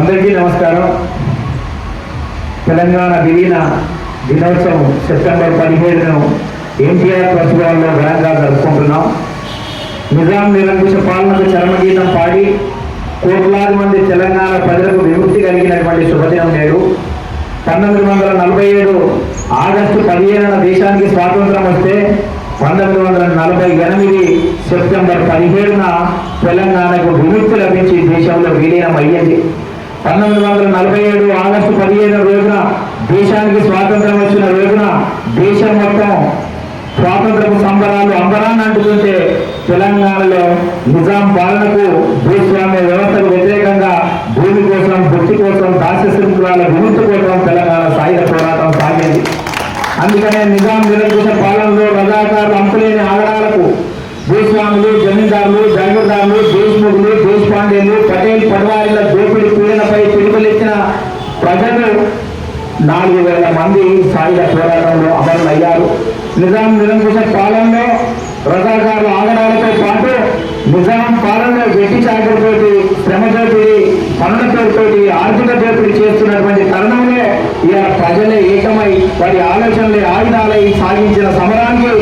అందరికీ నమస్కారం. తెలంగాణ విలీన దినోత్సవం సెప్టెంబర్ పదిహేడును ఎన్టీఆర్ ప్రతిభాల్లో ఘనంగా జరుపుకుంటున్నాం. నిజాం నిరంకుశ పాలనకు చరమగీతం పాడి కోట్లాది మంది తెలంగాణ ప్రజలకు విముక్తి కలిగినటువంటి శుభదినం నేడు. పంతొమ్మిది వందల నలభై ఏడు ఆగస్టు పదిహేనున దేశానికి స్వాతంత్రం వస్తే పంతొమ్మిది వందల నలభై ఎనిమిది సెప్టెంబర్ పదిహేడున తెలంగాణకు విముక్తి లభించి దేశంలో విలీనం అయ్యింది పంతొమ్మిది వందల నలభై ఏడు ఆగస్టు పదిహేను రోజున దేశానికి స్వాతంత్రం వచ్చిన రోజున దేశం మొత్తం స్వాతంత్రపు సంబరాలు అంబరాన్ని అంటుకుంటే తెలంగాణలో నిజాం పాలనకు భూస్వామ్య వ్యవస్థకు వ్యతిరేకంగా భూమి కోసం భక్తి కోసం దాస్య శృంఖలాల విముక్తి కోసం తెలంగాణ సాయుధ పోరాటం సాగింది అందుకనే నిజాం నిరంకుశ పాలనలో రజాకారులు అంతులేని ఆగడాలకు భూస్వాములు జమీందారులు జాగీర్దారులు దేశ్ముఖులు దేశపాండేలు పటేల్ దోపిడి పీడనపై పిలుపులిచ్చిన ప్రజలు నాలుగు వేల మంది సాయుధ పోరాటంలో అమరులయ్యారు. నిజాం నిరంకుశ పాలనలో రజాకారుల ఆగడాలతో పాటు నిజాం పాలనలో వెట్టి చాకరితోటి శ్రమ దోపిడి పనుల తోటి ఆర్థిక దోపిడి చేస్తున్నటువంటి తరుణంలో ఇలా ప్రజలే ఏకమై వారి ఆలోచనలే ఆయుధాలై సాగించిన సమరానికి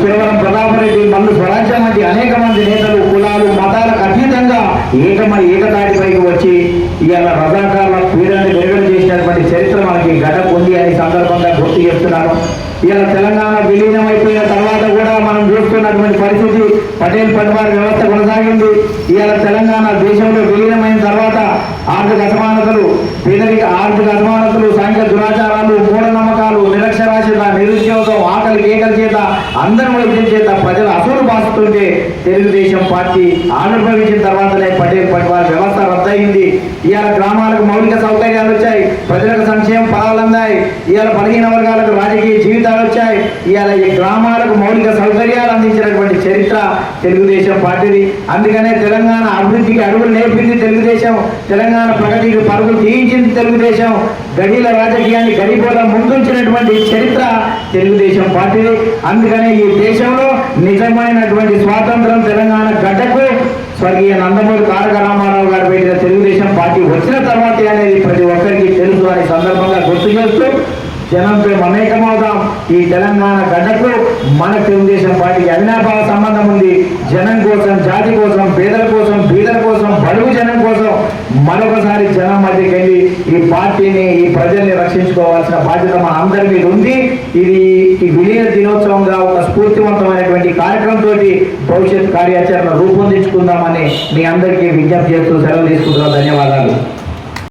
తర్వాత సురవరం ప్రతాపరెడ్డి మల్లు స్వరాజ్యం వంటి అనేక మంది నేతలు కులాలు మతాలకు అతీతంగా ఏకమై ఏకతాటిపైకి వచ్చి ఇవాళ రజాకారుల పీడని విడుదల చేసినటువంటి చరిత్ర మనకి గడప ఉంది అని సందర్భంగా గుర్తు చేస్తున్నాను ఇలా తెలంగాణ విలీనం తర్వాత కూడా మనం చూస్తున్నటువంటి పరిస్థితి పటేల్ పటివారి వ్యవస్థ కొనసాగింది. ఇవాళ తెలంగాణ దేశంలో విలీనమైన తర్వాత ఆర్థిక అసమానతలు పేదరిక ఆర్థిక అసమానతలు సాంఘిక దురాచారాలు మూఢనమ్మకాలు అసలు తెలుగుదేశం పార్టీ ఆవిర్భవించిన తర్వాతనే పటేల్ పట్వారి వ్యవస్థ రద్దయింది. ఇవాళ గ్రామాలకు మౌలిక సౌకర్యాలు వచ్చాయి. ప్రజలకు సంక్షేమ ఫలాలు అందాయి. ఇవాళ బలహీన వర్గాలకు రాజకీయ జీవితాలు వచ్చాయి. ఇవాళ ఈ గ్రామాలకు మౌలిక సౌకర్యాలు తెలుగుదేశం పార్టీది. అందుకనే తెలంగాణ అభివృద్ధికి అడుగులు నేర్పింది తెలుగుదేశం. తెలంగాణ ప్రగతికి పరుగులు తీయించింది తెలుగుదేశం. గడిల రాజకీయాన్ని గడిపోవడం ముందుంచినటువంటి చరిత్ర తెలుగుదేశం పార్టీది. అందుకనే ఈ దేశంలో నిజమైనటువంటి స్వాతంత్రం తెలంగాణ గడ్డకు స్వర్గీయ నందమూరి తారక రామారావు గారు పెట్టిన తెలుగుదేశం పార్టీ వచ్చిన తర్వాతే అనేది ప్రతి ఒక్కరికి తెలుసు అనే సందర్భంగా గుర్తు చేస్తూ జనంతో మమేకమవుదాం. ఈ తెలంగాణ గడ్డకు మన తెలుగుదేశం పార్టీకి అవినాభావ సంబంధం ఉంది. జనం కోసం జాతి కోసం పేదల కోసం బీదల కోసం బడుగు జనం కోసం మరొకసారి జనం మధ్యకి వెళ్ళి ఈ పార్టీని ఈ ప్రజల్ని రక్షించుకోవాల్సిన బాధ్యత మన అందరి మీద ఉంది. ఇది ఈ విలీన దినోత్సవంగా ఒక స్ఫూర్తివంతమైనటువంటి కార్యక్రమంతో భవిష్యత్ కార్యాచరణ రూపొందించుకుందామని మీ అందరికీ విజ్ఞప్తి చేస్తూ సెలవు తీసుకుంటున్నాం ధన్యవాదాలు.